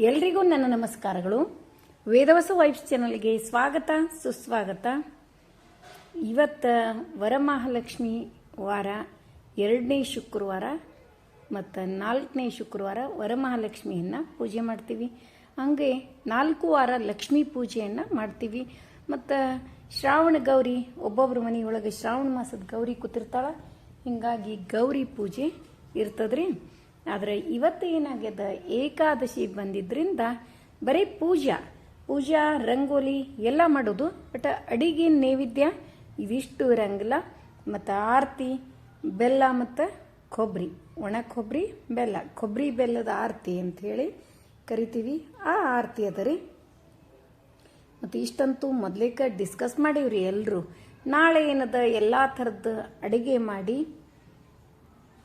ಎಲ್ರಿಗೂ ನನ್ನ ನಮಸ್ಕಾರಗಳು. ವೇದವಸ ವೈಫ್ಸ್ ಚಾನಲ್ಗೆ ಸ್ವಾಗತ, ಸುಸ್ವಾಗತ. ಇವತ್ತು ವರಮಹಾಲಕ್ಷ್ಮಿ ವಾರ, ಎರಡನೇ ಶುಕ್ರವಾರ ಮತ್ತು ನಾಲ್ಕನೇ ಶುಕ್ರವಾರ ವರಮಹಾಲಕ್ಷ್ಮಿಯನ್ನು ಪೂಜೆ ಮಾಡ್ತೀವಿ. ಹಂಗೆ ನಾಲ್ಕು ವಾರ ಲಕ್ಷ್ಮೀ ಪೂಜೆಯನ್ನು ಮಾಡ್ತೀವಿ. ಮತ್ತು ಶ್ರಾವಣ ಗೌರಿ ಒಬ್ಬೊಬ್ಬರ ಮನೆಯೊಳಗೆ ಶ್ರಾವಣ ಮಾಸದ ಗೌರಿ ಕೂತಿರ್ತಾಳೆ. ಹಿಂಗಾಗಿ ಗೌರಿ ಪೂಜೆ ಇರ್ತದ್ರಿ. ಆದ್ರೆ ಇವತ್ತು ಏನಾಗ್ಯದ? ಏಕಾದಶಿ ಬಂದಿದ್ದರಿಂದ ಬರೀ ಪೂಜಾ ಪೂಜಾ, ರಂಗೋಲಿ ಎಲ್ಲ ಮಾಡೋದು, ಬಟ್ ಅಡಿಗೆ, ನೈವೇದ್ಯ ಇವಿಷ್ಟು ರಂಗಲ ಮತ್ತು ಆರತಿ, ಬೆಲ್ಲ ಮತ್ತು ಕೊಬ್ಬರಿ ಒಣ ಕೊಬ್ಬರಿ ಬೆಲ್ಲ. ಕೊಬ್ಬರಿ ಬೆಲ್ಲದ ಆರತಿ ಅಂತ ಹೇಳಿ ಕರಿತೀವಿ. ಆ ಆರತಿ ಅದ ರೀ. ಮತ್ತು ಇಷ್ಟಂತೂ ಮೊದಲೇಕ ಡಿಸ್ಕಸ್ ಮಾಡೀವ್ರಿ ಎಲ್ಲರೂ ನಾಳೆ ಏನದ? ಎಲ್ಲ ಥರದ್ದು ಅಡುಗೆ ಮಾಡಿ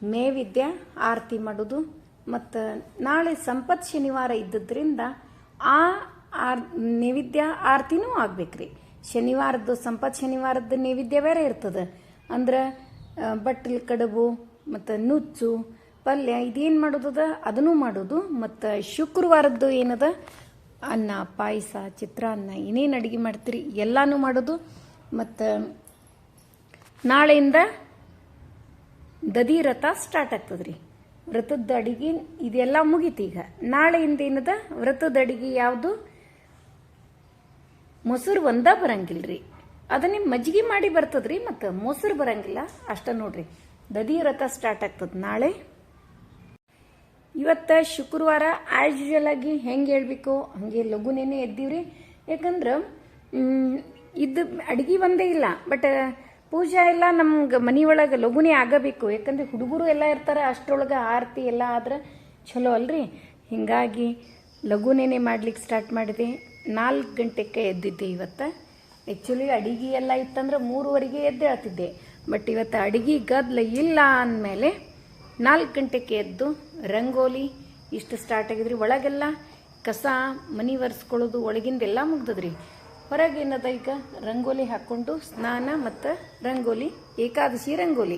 ನೈವೇದ್ಯ, ಆರತಿ ಮಾಡೋದು. ಮತ್ತು ನಾಳೆ ಸಂಪತ್ ಶನಿವಾರ ಇದ್ದದ್ರಿಂದ ಆ ಆರ್, ನೈವೇದ್ಯ, ಆರತಿನೂ ಆಗ್ಬೇಕ್ರಿ. ಶನಿವಾರದ್ದು ಸಂಪತ್ ಶನಿವಾರದ್ದು ನೈವೇದ್ಯ ಬೇರೆ ಇರ್ತದೆ. ಅಂದ್ರೆ ಬಟ್ಟಲ್ ಕಡುಬು, ಮತ್ತು ನುಚ್ಚು, ಪಲ್ಯ ಇದೇನು ಮಾಡೋದದ? ಅದನ್ನು ಮಾಡೋದು. ಮತ್ತು ಶುಕ್ರವಾರದ್ದು ಏನದ? ಅನ್ನ, ಪಾಯಸ, ಚಿತ್ರಾನ್ನ ಏನೇನು ಅಡುಗೆ ಮಾಡ್ತೀರಿ ಎಲ್ಲಾನು ಮಾಡೋದು. ಮತ್ತು ನಾಳೆಯಿಂದ ದದಿ ವ್ರತ ಸ್ಟಾರ್ಟ್ ಆಗ್ತದ್ರಿ. ವ್ರತದ ಅಡಿಗೆ ಇದೆಲ್ಲ ಮುಗೀತು ಈಗ. ನಾಳೆಯಿಂದ ಏನದ? ವ್ರತದ ಅಡಿಗೆ ಯಾವುದು? ಮೊಸರು ಒಂದ ಬರಂಗಿಲ್ರಿ. ಅದನ್ನೇ ಮಜ್ಜಿಗೆ ಮಾಡಿ ಬರ್ತದ್ರಿ, ಮತ್ತು ಮೊಸರು ಬರಂಗಿಲ್ಲ. ಅಷ್ಟ ನೋಡ್ರಿ. ದದಿ ರಥ ಸ್ಟಾರ್ಟ್ ಆಗ್ತದ ನಾಳೆ. ಇವತ್ತ ಶುಕ್ರವಾರ ಆಸ್ ಯೂಶಲ್ ಆಗಿ ಹೆಂಗೆ ಹೇಳ್ಬೇಕು? ಹಂಗೆ ಲಘುನೇನೆ ಎದ್ದೀವ್ರಿ. ಯಾಕಂದ್ರೆ ಇದು ಅಡ್ಗೆ ಒಂದೇ ಇಲ್ಲ, ಬಟ್ ಪೂಜಾ ಎಲ್ಲ ನಮ್ಗೆ ಮನೆಯೊಳಗೆ ಲಘುನೇ ಆಗಬೇಕು. ಯಾಕಂದ್ರೆ ಹುಡುಗರು ಎಲ್ಲ ಇರ್ತಾರೆ, ಅಷ್ಟರೊಳಗೆ ಆರತಿ ಎಲ್ಲ ಆದ್ರೆ ಚಲೋ ಅಲ್ರಿ? ಹಿಂಗಾಗಿ ಲಘುನೇನೆ ಮಾಡ್ಲಿಕ್ಕೆ ಸ್ಟಾರ್ಟ್ ಮಾಡಿದೆ. ನಾಲ್ಕು ಗಂಟೆಗೆ ಎದ್ದಿದ್ದೆ ಇವತ್ತು. ಆ್ಯಕ್ಚುಲಿ ಅಡಿಗೆ ಎಲ್ಲ ಇತ್ತಂದ್ರೆ ಮೂರುವರೆಗೆ ಎದ್ದೇಳ್ತಿದ್ದೆ ಬಟ್ ಇವತ್ತು ಅಡಿಗೆ ಗದ್ಲ ಇಲ್ಲ ಅಂದಮೇಲೆ ನಾಲ್ಕು ಗಂಟೆಗೆ ಎದ್ದು ರಂಗೋಲಿ ಇಷ್ಟು ಸ್ಟಾರ್ಟ್ ಆಗಿದ್ರಿ. ಒಳಗೆಲ್ಲ ಕಸ ಮನಿ ಒರೆಸ್ಕೊಳ್ಳೋದು ಒಳಗಿಂದೆಲ್ಲ ಮುಗ್ದದ್ರಿ. ಹೊರಗೆ ಏನದ ಈಗ? ರಂಗೋಲಿ ಹಾಕ್ಕೊಂಡು ಸ್ನಾನ ಮತ್ತು ರಂಗೋಲಿ, ಏಕಾದಶಿ ರಂಗೋಲಿ.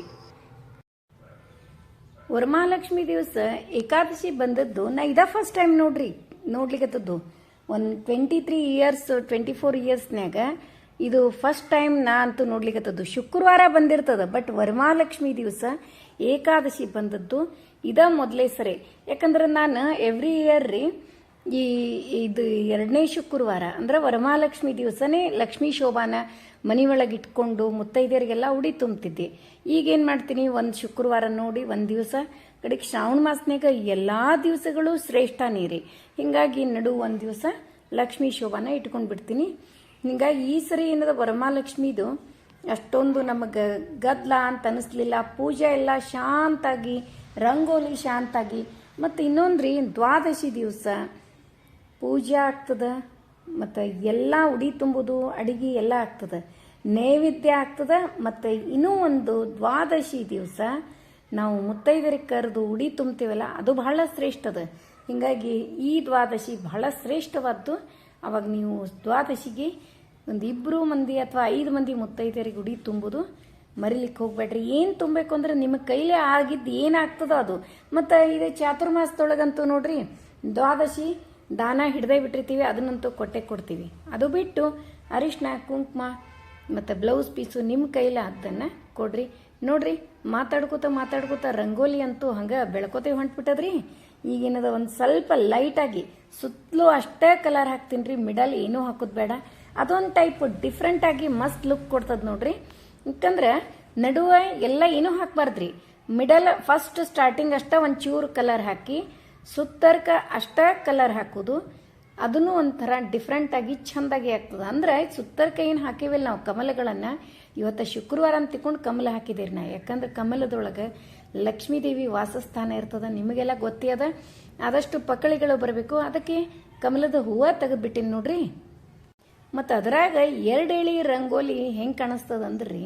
ವರಮಹಾಲಕ್ಷ್ಮಿ ದಿವಸ ಏಕಾದಶಿ ಬಂದದ್ದು, ನಾ ಇದ ಫಸ್ಟ್ ಟೈಮ್ ನೋಡ್ರಿ ನೋಡ್ಲಿಕ್ಕತ್ತದ್ದು ಒಂದು twenty three years twenty four ಇಯರ್ಸ್ನ್ಯಾಗ ಇದು ಫಸ್ಟ್ ಟೈಮ್ ನಾ ಅಂತೂ ನೋಡ್ಲಿಕ್ಕತ್ತದ್ದು ಶುಕ್ರವಾರ ಬಂದಿರ್ತದ ಬಟ್ ವರಮಹಾಲಕ್ಷ್ಮಿ ದಿವಸ ಏಕಾದಶಿ ಬಂದದ್ದು, ಇದ ಮೊದಲೇ ಸರಿ. ಯಾಕಂದ್ರೆ ನಾನು ಎವ್ರಿ ಇಯರ್ ರೀ ಈ ಇದು ಎರಡನೇ ಶುಕ್ರವಾರ, ಅಂದ್ರೆ ವರಮಹಾಲಕ್ಷ್ಮಿ ದಿವಸನೇ ಲಕ್ಷ್ಮೀ ಶೋಭಾನ ಮನೆಯೊಳಗೆ ಇಟ್ಕೊಂಡು ಮುತ್ತೈದೆಯರಿಗೆಲ್ಲ ಉಡಿ ತುಂಬ್ತಿದ್ದೆ. ಈಗೇನು ಮಾಡ್ತೀನಿ, ಒಂದು ಶುಕ್ರವಾರ ನೋಡಿ, ಒಂದು ದಿವಸ. ಕಡೆಗೆ ಶ್ರಾವಣ ಮಾಸನಾಗ ಎಲ್ಲ ದಿವಸಗಳು ಶ್ರೇಷ್ಠ ನೀರಿ. ಹಿಂಗಾಗಿ ನಡು ಒಂದು ದಿವಸ ಲಕ್ಷ್ಮೀ ಶೋಭಾನ ಇಟ್ಕೊಂಡು ಬಿಡ್ತೀನಿ. ಹಿಂಗಾಗಿ ಈ ಸರಿ ಏನದ ವರಮಹಾಲಕ್ಷ್ಮಿದು, ಅಷ್ಟೊಂದು ನಮಗೆ ಗದ್ಲ ಅಂತ ಅನಿಸ್ಲಿಲ್ಲ, ಪೂಜೆ ಎಲ್ಲ ಶಾಂತಾಗಿ, ರಂಗೋಲಿ ಶಾಂತಾಗಿ, ಮತ್ತು ಇನ್ನೊಂದು ರೀ ದ್ವಾದಶಿ ದಿವಸ. ಪೂಜೆ ಆಗ್ತದೆ, ಮತ್ತು ಎಲ್ಲ ಉಡಿ ತುಂಬುದು, ಅಡಿಗೆ ಎಲ್ಲ ಆಗ್ತದೆ. ನೈವೇದ್ಯ ಆಗ್ತದೆ, ಮತ್ತು ಇನ್ನೂ ಒಂದು ದ್ವಾದಶಿ ದಿವಸ ನಾವು ಮುತ್ತೈದರಿಗೆ ಕರೆದು ಉಡಿ ತುಂಬ್ತೀವಲ್ಲ, ಅದು ಬಹಳ ಶ್ರೇಷ್ಠದ. ಹಿಂಗಾಗಿ ಈ ದ್ವಾದಶಿ ಬಹಳ ಶ್ರೇಷ್ಠವಾದ್ದು. ಅವಾಗ ನೀವು ದ್ವಾದಶಿಗೆ ಒಂದು ಇಬ್ಬರು ಮಂದಿ ಅಥವಾ ಐದು ಮಂದಿ ಮುತ್ತೈದೆಯರಿಗೆ ಉಡಿ ತುಂಬುದು. ಮರಿಲಿಕ್ಕೆ ಹೋಗ್ಬೇಡ್ರಿ. ಏನು ತುಂಬಬೇಕು ಅಂದ್ರೆ ನಿಮ್ಮ ಕೈಲೇ ಆಗಿದ್ದು ಏನಾಗ್ತದೋ ಅದು. ಮತ್ತು ಇದು ಚಾತುರ್ಮಾಸದೊಳಗಂತೂ ನೋಡ್ರಿ, ದ್ವಾದಶಿ ದಾನ ಹಿಡ್ದೇ ಬಿಟ್ಟಿರ್ತೀವಿ, ಅದನ್ನಂತೂ ಕೊಟ್ಟೆ ಕೊಡ್ತೀವಿ. ಅದು ಬಿಟ್ಟು ಅರಿಶಿನ ಕುಂಕುಮ ಮತ್ತು ಬ್ಲೌಸ್ ಪೀಸು ನಿಮ್ಮ ಕೈಲ ಅದನ್ನು ಕೊಡ್ರಿ. ನೋಡ್ರಿ, ಮಾತಾಡ್ಕೋತ ಮಾತಾಡ್ಕೋತ ರಂಗೋಲಿ ಅಂತೂ ಹಂಗೆ ಬೆಳ್ಕೋತೇ ಹೊಂಟ್ಬಿಟ್ಟದ್ರಿ. ಈಗೇನದ ಒಂದು ಸ್ವಲ್ಪ ಲೈಟಾಗಿ ಸುತ್ತಲೂ ಅಷ್ಟೇ ಕಲರ್ ಹಾಕ್ತೀನಿ ರೀ ಮಿಡಲ್ ಏನೂ ಹಾಕೋದು ಬೇಡ. ಅದೊಂದು ಟೈಪ್ ಡಿಫ್ರೆಂಟಾಗಿ ಮಸ್ತ್ ಲುಕ್ ಕೊಡ್ತದ ನೋಡ್ರಿ. ಯಾಕಂದ್ರೆ ನಡುವೆ ಎಲ್ಲ ಏನೂ ಹಾಕ್ಬಾರ್ದ್ರಿ. ಮಿಡಲ್ ಫಸ್ಟ್ ಸ್ಟಾರ್ಟಿಂಗ್ ಅಷ್ಟೇ ಒಂದು ಚೂರು ಕಲರ್ ಹಾಕಿ ಸುತ್ತರ್ಕ ಅಷ್ಟ ಕಲರ್ ಹಾಕೋದು, ಅದನ್ನು ಒಂಥರ ಡಿಫ್ರೆಂಟಾಗಿ ಚಂದಾಗಿ ಆಗ್ತದೆ. ಅಂದ್ರೆ ಸುತ್ತರ್ಕ ಏನು ಹಾಕಿವಿಲ್ಲ ನಾವು? ಕಮಲಗಳನ್ನು ಇವತ್ತು ಶುಕ್ರವಾರ ಅಂತ ತಿಕೊಂಡು ಕಮಲ ಹಾಕಿದ್ದೀರಿ ನಾ ಯಾಕಂದ್ರೆ ಕಮಲದೊಳಗೆ ಲಕ್ಷ್ಮೀ ದೇವಿ ವಾಸಸ್ಥಾನ ಇರ್ತದೆ, ನಿಮಗೆಲ್ಲ ಗೊತ್ತೇ ಅದ. ಆದಷ್ಟು ಪಕ್ಕಳಿಗಳು ಬರಬೇಕು. ಅದಕ್ಕೆ ಕಮಲದ ಹೂವು ತೆಗೆದ್ಬಿಟ್ಟಿನಿ ನೋಡ್ರಿ. ಮತ್ತು ಅದರಾಗ ಎರಡು ಎಳಿ ರಂಗೋಲಿ ಹೆಂಗೆ ಕಾಣಿಸ್ತದಂದ್ರಿ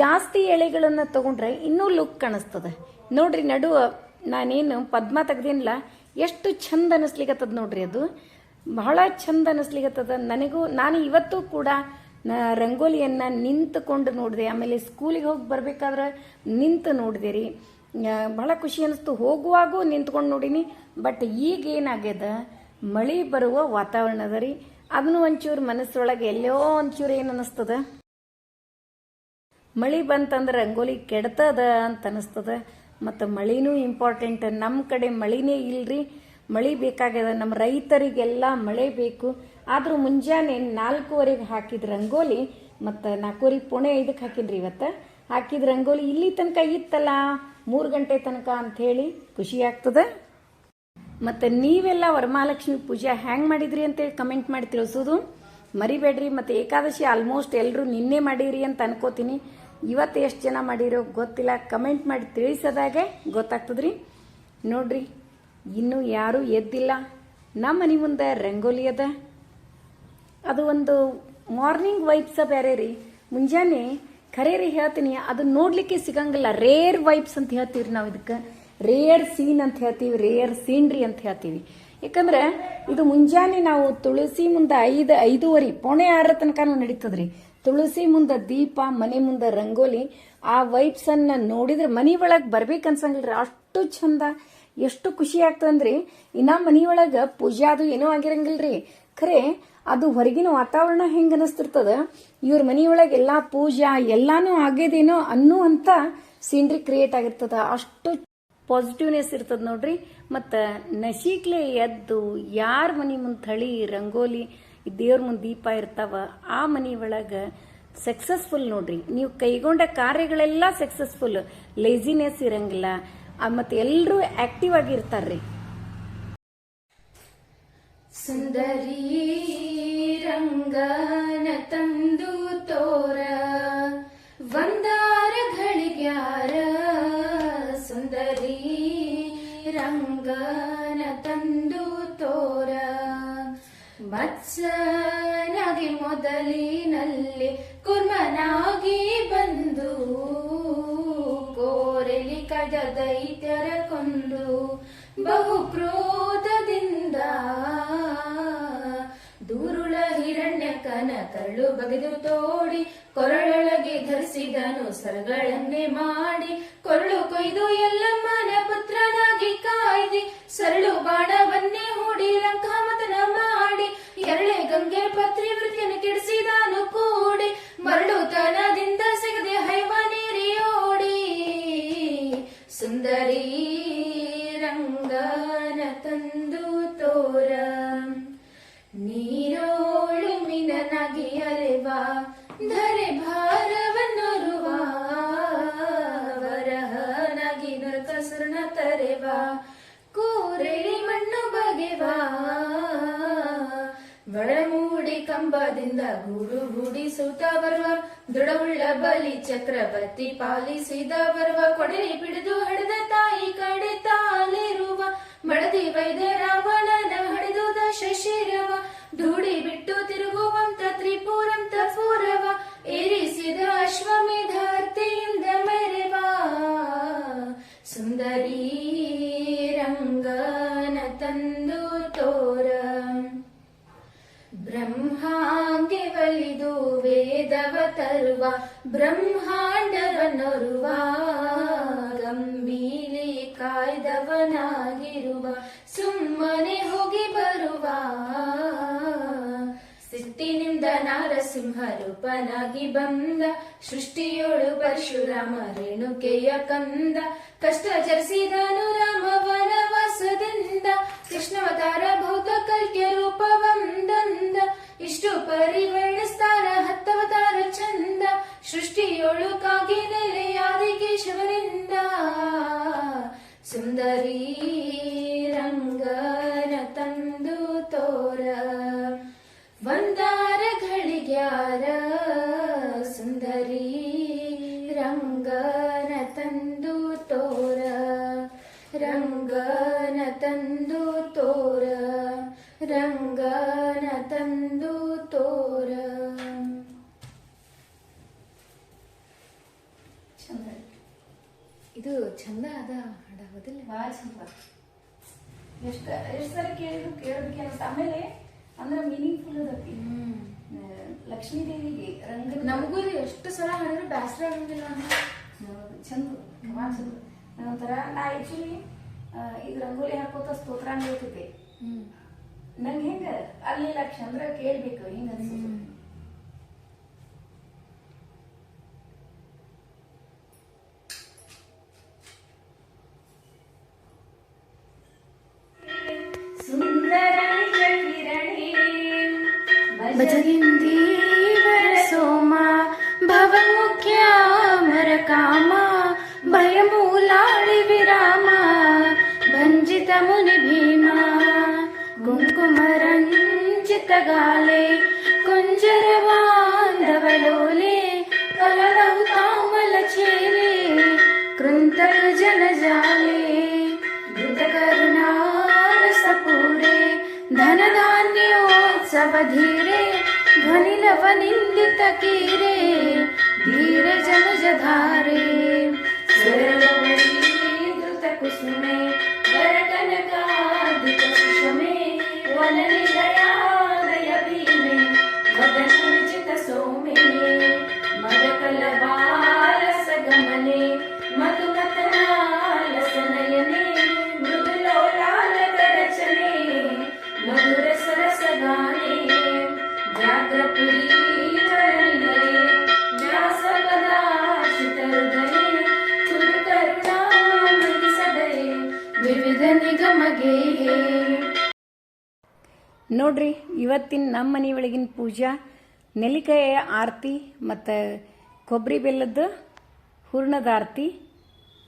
ಜಾಸ್ತಿ ಎಳೆಗಳನ್ನು ತಗೊಂಡ್ರೆ ಇನ್ನೂ ಲುಕ್ ಕಾಣಿಸ್ತದೆ. ನೋಡ್ರಿ ನಡುವ ನಾನೇನು ಪದ್ಮ ತೆಗ್ದಿನಲ್ಲ ಎಷ್ಟು ಚಂದ ಅನಿಸ್ಲಿಕತ್ತದ ನೋಡ್ರಿ ಅದು. ಬಹಳ ಚಂದ ಅನಿಸ್ಲಿಕತ್ತದ. ನನಗೂ, ನಾನು ಇವತ್ತು ಕೂಡ ರಂಗೋಲಿಯನ್ನ ನಿಂತುಕೊಂಡು ನೋಡಿದೆ. ಆಮೇಲೆ ಸ್ಕೂಲಿಗೆ ಹೋಗಿ ಬರ್ಬೇಕಾದ್ರೆ ನಿಂತು ನೋಡಿದೆ ರೀ. ಬಹಳ ಖುಷಿ ಅನಿಸ್ತು. ಹೋಗುವಾಗೂ ನಿಂತ್ಕೊಂಡು ನೋಡೀನಿ. ಬಟ್ ಈಗ ಏನಾಗ್ಯದ ಮಳಿ ಬರುವ ವಾತಾವರಣ ಅದ ರೀ. ಅದನ್ನು ಒಂಚೂರು ಮನಸ್ಸೊಳಗೆ ಎಲ್ಲೋ ಒಂಚೂರು ಏನು ಅನಿಸ್ತದ? ಮಳೆ ಬಂತಂದ್ರೆ ರಂಗೋಲಿ ಕೆಡ್ತದ ಅಂತ ಅನಿಸ್ತದ. ಮತ್ತು ಮಳೆನೂ ಇಂಪಾರ್ಟೆಂಟ್ ನಮ್ಮ ಕಡೆ ಮಳೆನೇ ಇಲ್ರಿ. ಮಳೆ ಬೇಕಾಗ್ಯದ. ನಮ್ಮ ರೈತರಿಗೆಲ್ಲ ಮಳೆ ಬೇಕು. ಆದರೂ ಮುಂಜಾನೆ ನಾಲ್ಕೂವರೆಗೆ ಹಾಕಿದ ರಂಗೋಲಿ ಮತ್ತು ನಾಲ್ಕೂವರೆ ಪುಣೆ ಇದಕ್ಕೆ ಹಾಕಿದ್ರಿ ಇವತ್ತು. ಹಾಕಿದ ರಂಗೋಲಿ ಇಲ್ಲಿ ತನಕ ಇತ್ತಲ್ಲ? ಮೂರು ಗಂಟೆ ತನಕ ಅಂಥೇಳಿ ಖುಷಿ ಆಗ್ತದೆ. ಮತ್ತು ನೀವೆಲ್ಲ ವರಮಹಾಲಕ್ಷ್ಮಿ ಪೂಜೆ ಹ್ಯಾಂಗ್ ಮಾಡಿದ್ರಿ ಅಂತೇಳಿ ಕಮೆಂಟ್ ಮಾಡಿ ತಿಳಿಸೋದು. ಮರಿಬೇಡ್ರಿ. ಮತ್ತು ಏಕಾದಶಿ ಆಲ್ಮೋಸ್ಟ್ ಎಲ್ಲರೂ ನಿನ್ನೆ ಮಾಡಿರಿ ಅಂತ ಅನ್ಕೋತೀನಿ. ಇವತ್ತು ಎಷ್ಟು ಜನ ಮಾಡಿರೋ ಗೊತ್ತಿಲ್ಲ. ಕಮೆಂಟ್ ಮಾಡಿ ತಿಳಿಸೋದಾಗೆ ಗೊತ್ತಾಗ್ತದ್ರಿ. ನೋಡ್ರಿ, ಇನ್ನೂ ಯಾರೂ ಎದ್ದಿಲ್ಲ. ನಮ್ಮ ಮನೆ ಮುಂದೆ ರಂಗೋಲಿ ಅದ. ಅದು ಒಂದು ಮಾರ್ನಿಂಗ್ ವೈಬ್ಸ ಬೇರೆ ರೀ. ಮುಂಜಾನೆ ಖರೆ ರೀ ಹೇಳ್ತೀನಿ, ಅದು ನೋಡ್ಲಿಕ್ಕೆ ಸಿಗಂಗಿಲ್ಲ. ರೇರ್ ವೈಬ್ಸ್ ಅಂತ ಹೇಳ್ತೀವಿ ನಾವು ಇದಕ್ಕೆ. ರೇರ್ ಸೀನ್ ಅಂತ ಹೇಳ್ತೀವಿ ರೇರ್ ಸೀನ್ರಿ ಅಂತ ಹೇಳ್ತೀವಿ. ಯಾಕಂದ್ರೆ ಇದು ಮುಂಜಾನೆ ನಾವು ತುಳಸಿ ಮುಂದೆ ಐದು, ಐದೂವರೆ, ಪೋಣೆ ಆರ ತನಕ ನಡೀತದ್ರಿ. ತುಳಸಿ ಮುಂದೆ ದೀಪ, ಮನೆ ಮುಂದೆ ರಂಗೋಲಿ, ಆ ವೈಬ್ಸ್ ಅನ್ನ ನೋಡಿದ್ರೆ ಮನಿ ಒಳಗೆ ಬರ್ಬೇಕು ಅನ್ಸಂಗಿಲ್ರಿ ಅಷ್ಟು ಚಂದ, ಎಷ್ಟು ಖುಷಿ ಆಗ್ತದಂದ್ರಿ ಇನ್ನ ಒಳಗೆ ಪೂಜೆ ಅದು ಏನೋ ಆಗಿರಂಗಿಲ್ರಿ. ಖರೆ, ಅದು ಹೊರಗಿನ ವಾತಾವರಣ ಹೆಂಗ ಅನಿಸ್ತಿರ್ತದ? ಇವ್ರ ಮನಿಯೊಳಗೆ ಎಲ್ಲಾ ಪೂಜಾ ಎಲ್ಲಾನು ಆಗ್ಯದೇನೋ ಅನ್ನುವಂತ ಸೀನ್ರಿ ಕ್ರಿಯೇಟ್ ಆಗಿರ್ತದ. ಅಷ್ಟು ಪಾಸಿಟಿವ್ನೆಸ್ ಇರ್ತದ ನೋಡ್ರಿ. ಮತ್ತ ನಶೀಕ್ಲೆ ಎದ್ದು ಯಾರ ಮನಿ ಮುಂದೆ ಥಳಿ, ರಂಗೋಲಿ ದೇವ್ರ ಮುಂದೆ ದೀಪ ಇರ್ತಾವ, ಆ ಮನಿ ಒಳಗ ಸಕ್ಸಸ್ಫುಲ್ ನೋಡ್ರಿ. ನೀವು ಕೈಗೊಂಡ ಕಾರ್ಯಗಳೆಲ್ಲ ಸಕ್ಸಸ್ಫುಲ್ ಲೇಜಿನೆಸ್ ಇರಂಗಿಲ್ಲ. ಮತ್ತೆ ಎಲ್ಲರೂ ಆಕ್ಟಿವ್ ಆಗಿ ಇರ್ತಾರ್ರಿ. ಸುಂದರಿ ರಂಗನ ತಂದು ತೋರ ಮತ್ಸನಾಗಿ ಮೊದಲಿನಲ್ಲಿ ಕುರ್ಮನಾಗಿ ಬಂದು, ಕೋರೆಲಿ ಕಡ ದೈತ್ಯರ ಕೊಂದು ಬಹು ಕ್ರೋಧದಿಂದ ದೂರುಳ ಹಿರಣ್ಯಕನ ಕರಳು ಬಗೆದು ತೋಡಿ, ಕೊರಳೊಳಗೆ ಧರಿಸಿದನು ಸರಗಳನ್ನೇ ಮಾಡಿ, ಕೊರಳು ಕೊಯ್ದು ಎಲ್ಲಮ್ಮನ ಪುತ್ರನಾಗಿ ಕಾಯ್ದೆ, ಸರಳು ಬಾಣವನ್ನೇ ಹೂಡಿ ಲಂಕಾಮ ಎರಳೆ ಪತ್ರಿ ಪತ್ರಿವೃತ್ತಿಯನ್ನು ಕೆಡಿಸಿದಾನು ಕೂಡಿ ಮರಳುತನದಿಂದ ಕಂಬದಿಂದ ಗೂಡು ಗೂಡಿಸುತ್ತ ಸೂತ ಬರುವ ದೃಢವುಳ್ಳ ಬಲಿ ಚಕ್ರವರ್ತಿ ಪಾಲಿಸಿದ ಬರುವ ಕೊಡಲಿ ಬಿಡಿದು ಹಡೆದ ತಾಯಿ ಕಡೆ ತಾಲಿರುವ ಮಡದಿ ವೈದ್ಯ ರಾವಣನ ಹಡೆದು ಶಶಿರವ ಧೂಡಿ ಬಿಟ್ಟು ತಿರುಗುವಂತ ತ್ರಿಪುರಂತ ಪೂರವ, ಏರಿಸಿದ ಅಶ್ವಮೇಧಾರ್ತಿಯಿಂದ ಮೆರೆವ. ಸುಂದರಿ ರಂಗನ ತಂದು ವೇದವ ತರುವ, ಬ್ರಹ್ಮಾಂಡವನೊರುವ ಗಂಭೀಲಿ ಕಾಯ್ದವನಾಗಿರುವ, ಸುಮ್ಮನೆ ಹೋಗಿ ಬರುವ. ಸಿಟ್ಟಿನಿಂದ ನಾರಸಿಂಹ ರೂಪನಾಗಿ ಬಂದ, ಸೃಷ್ಟಿಯೋಳು ಪರಶುರಾಮ ರೇಣುಕೆಯ ಕಂದ, ಕಷ್ಟ ಜರಿಸಿದನು ರಾಮ ವನವಾಸದಿಂದ ಕೃಷ್ಣವತಾರ ಭೌತ ಕಲ್ಕ್ಯ ರೂಪವಂದಂದ ಇಷ್ಟು ಪರಿವರ್ಣಿಸ್ತಾರ ಸೃಷ್ಟಿಯೋಳು ಕಾಗಿ ನೆಲೆಯಾದಿ ಕೇಶವರಿಂದ ಸುಂದರಿ ರಂಗನ ತಂದು ತೋರ. ಬಂದಾರ ಘಳಿಗ್ಯಾರ ಸುಂದರಿ ಇದು ಚಂದ ಅದ ಹಾಡ ಹೌದಿಲ್ಲ? ಭಾಳ ಚಂದ. ಎಷ್ಟು ಎಷ್ಟು ಸಲ ಕೇಳಿದ್ರು ಕೇಳೋದಕ್ಕೆ ಆಮೇಲೆ ಅಂದ್ರೆ ಮೀನಿಂಗ್ಫುಲ್ ಅದಕ್ಕೆ ಲಕ್ಷ್ಮೀ ದೇವಿಗೆ ರಂಗ ನಮಗೂ ಎಷ್ಟು ಸಲ ಹಾಡಿದ್ರು ಬ್ಯಾಸರ ಆಗಂಗಿಲ್ಲ ಚಂದ. ಭಾಳ ಚಂದ. ಒಂಥರ ನಾ ಆಕ್ಚುಲಿ ಈಗ ರಂಗೋಲಿ ಹಾಕೋತ ಸ್ತೋತ್ರ ಹೇಳ್ತಿದ್ದೆ. ಹ್ಮ್. ನಂಗೆ ಹೆಂಗ ಅಲ್ಲಿ ಲಕ್ಷ ಅಂದ್ರೆ ಕೇಳ್ಬೇಕು ಹಿಂಗ ಅನ್ಸುತ್ತೆ. భజయంతీవర సోమ భవముఖ్యామర కామ భయమూలాడి విరామ భంజితముని భీమ. కుంకుమరంజితగాలే కుంజరవాంధవలోలే కలరవు తామల చేరే కృంతలు జనజాలే अवधीरे ध्वनिलवनिन्दितकीरे धीरजनुजधारे धृतकुसुमे वरकनकादिककुसुमे वननिलया ನಿಗಮಗೆ ನೋಡ್ರಿ, ಇವತ್ತಿನ ನಮ್ಮ ಮನೆ ಒಳಗಿನ ಪೂಜಾ, ನೆಲ್ಲಿಕಾಯಿಯ ಆರತಿ ಮತ್ತು ಕೊಬ್ಬರಿ ಬೆಲ್ಲದ ಹೂರ್ಣದ ಆರತಿ.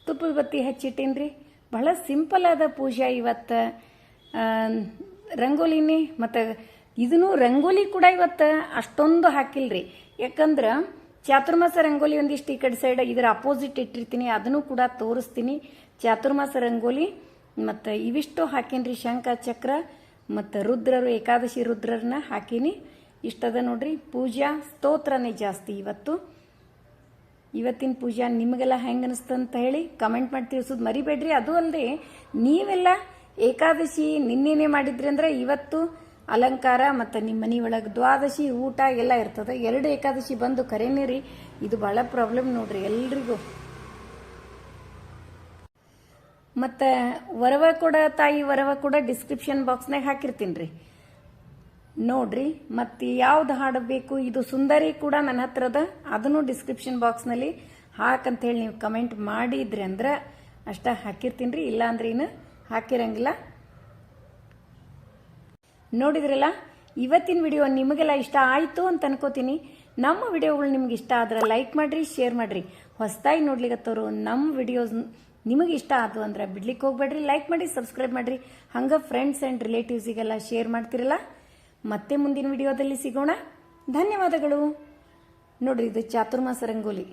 ತುಪ್ಪದ ಬತ್ತಿ ಹಚ್ಚಿಟ್ಟೀನಿ ಬಹಳ ಸಿಂಪಲ್ ಆದ ಪೂಜಾ ಇವತ್ತು. ರಂಗೋಲಿನಿ ಮತ್ತು ಇದನ್ನು ರಂಗೋಲಿ ಕೂಡ ಇವತ್ತು ಅಷ್ಟೊಂದು ಹಾಕಿಲ್ಲ ರೀ ಯಾಕಂದ್ರೆ ಚಾತುರ್ಮಾಸ ರಂಗೋಲಿ ಒಂದಿಷ್ಟು ಈ ಕಡೆ ಸೈಡ್ ಇದರ ಅಪೋಸಿಟ್ ಇಟ್ಟಿರ್ತೀನಿ, ಅದನ್ನು ಕೂಡ ತೋರಿಸ್ತೀನಿ. ಚಾತುರ್ಮಾಸ ರಂಗೋಲಿ ಮತ್ತು ಇವಿಷ್ಟು ಹಾಕೀನಿ ರೀ ಶಂಖ, ಚಕ್ರ, ಮತ್ತು ರುದ್ರರು, ಏಕಾದಶಿ ರುದ್ರರನ್ನ ಹಾಕೀನಿ. ಇಷ್ಟದ ನೋಡ್ರಿ, ಪೂಜಾ ಸ್ತೋತ್ರನೇ ಜಾಸ್ತಿ ಇವತ್ತು. ಇವತ್ತಿನ ಪೂಜಾ ನಿಮಗೆಲ್ಲ ಹೆಂಗೆ ಅನಿಸ್ತು ಅಂತ ಹೇಳಿ ಕಮೆಂಟ್ ಮಾಡಿ ತಿಳಿಸೋದು ಮರಿಬೇಡ್ರಿ. ಅದು ಅಲ್ಲದೆ ನೀವೆಲ್ಲ ಏಕಾದಶಿ ನಿನ್ನೇನೆ ಮಾಡಿದ್ರಿ ಅಂದ್ರೆ ಇವತ್ತು ಅಲಂಕಾರ ಮತ್ತು ನಿಮ್ಮ ಮನೆ ಒಳಗೆ ದ್ವಾದಶಿ, ಊಟ ಎಲ್ಲ ಇರ್ತದೆ. ಎರಡು ಏಕಾದಶಿ ಬಂದು ಕರೆನೇ ರೀ ಇದು ಭಾಳ ಪ್ರಾಬ್ಲಮ್ ನೋಡ್ರಿ ಎಲ್ರಿಗೂ. ಮತ್ತು ವರವ ಕೂಡ ತಾಯಿ ವರವ ಕೂಡ ಡಿಸ್ಕ್ರಿಪ್ಷನ್ ಬಾಕ್ಸ್ನಾಗ ಹಾಕಿರ್ತೀನಿ ರೀ. ನೋಡ್ರಿ, ಮತ್ತು ಯಾವ್ದು ಹಾಡು ಬೇಕು, ಇದು ಸುಂದರಿ ಕೂಡ ನನ್ನ ಹತ್ರದ ಅದ ಅದನ್ನು ಡಿಸ್ಕ್ರಿಪ್ಷನ್ ಬಾಕ್ಸ್ನಲ್ಲಿ ಹಾಕಂತೇಳಿ ನೀವು ಕಮೆಂಟ್ ಮಾಡಿದ್ರಿ ಅಂದ್ರೆ ಅಷ್ಟ ಹಾಕಿರ್ತೀನಿ ರೀ, ಇಲ್ಲ ಅಂದ್ರೆ ಏನು ಹಾಕಿರಂಗಿಲ್ಲ. ನೋಡಿದ್ರಲ್ಲ, ಇವತ್ತಿನ ವಿಡಿಯೋ ನಿಮಗೆಲ್ಲ ಇಷ್ಟ ಆಯಿತು ಅಂತ ಅನ್ಕೋತೀನಿ. ನಮ್ಮ ವಿಡಿಯೋಗಳು ನಿಮ್ಗೆ ಇಷ್ಟ ಆದ್ರೆ ಲೈಕ್ ಮಾಡಿರಿ ಶೇರ್ ಮಾಡಿರಿ. ಹೊಸದಾಗಿ ನೋಡ್ಲಿಕ್ಕೆ ನಮ್ಮ ವಿಡಿಯೋಸ್ ನಿಮಗೆ ಇಷ್ಟ ಆದವು ಅಂದ್ರೆ ಬಿಡ್ಲಿಕ್ಕೆ ಹೋಗ್ಬೇಡ್ರಿ ಲೈಕ್ ಮಾಡಿ ಸಬ್ಸ್ಕ್ರೈಬ್ ಮಾಡಿರಿ. ಹಂಗೆ ಫ್ರೆಂಡ್ಸ್ ಆ್ಯಂಡ್ ರಿಲೇಟಿವ್ಸಿಗೆಲ್ಲ ಶೇರ್ ಮಾಡ್ತಿರಲ್ಲ? ಮತ್ತೆ ಮುಂದಿನ ವಿಡಿಯೋದಲ್ಲಿ ಸಿಗೋಣ. ಧನ್ಯವಾದಗಳು. ನೋಡ್ರಿ, ಇದು ಚಾತುರ್ಮಾಸ ರಂಗೋಲಿ.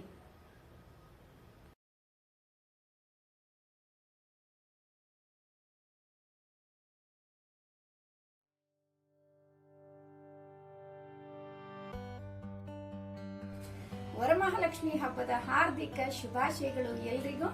ವರಮಹಾಲಕ್ಷ್ಮಿ ಹಬ್ಬದ ಹಾರ್ದಿಕ ಶುಭಾಶಯಗಳು ಎಲ್ರಿಗೂ.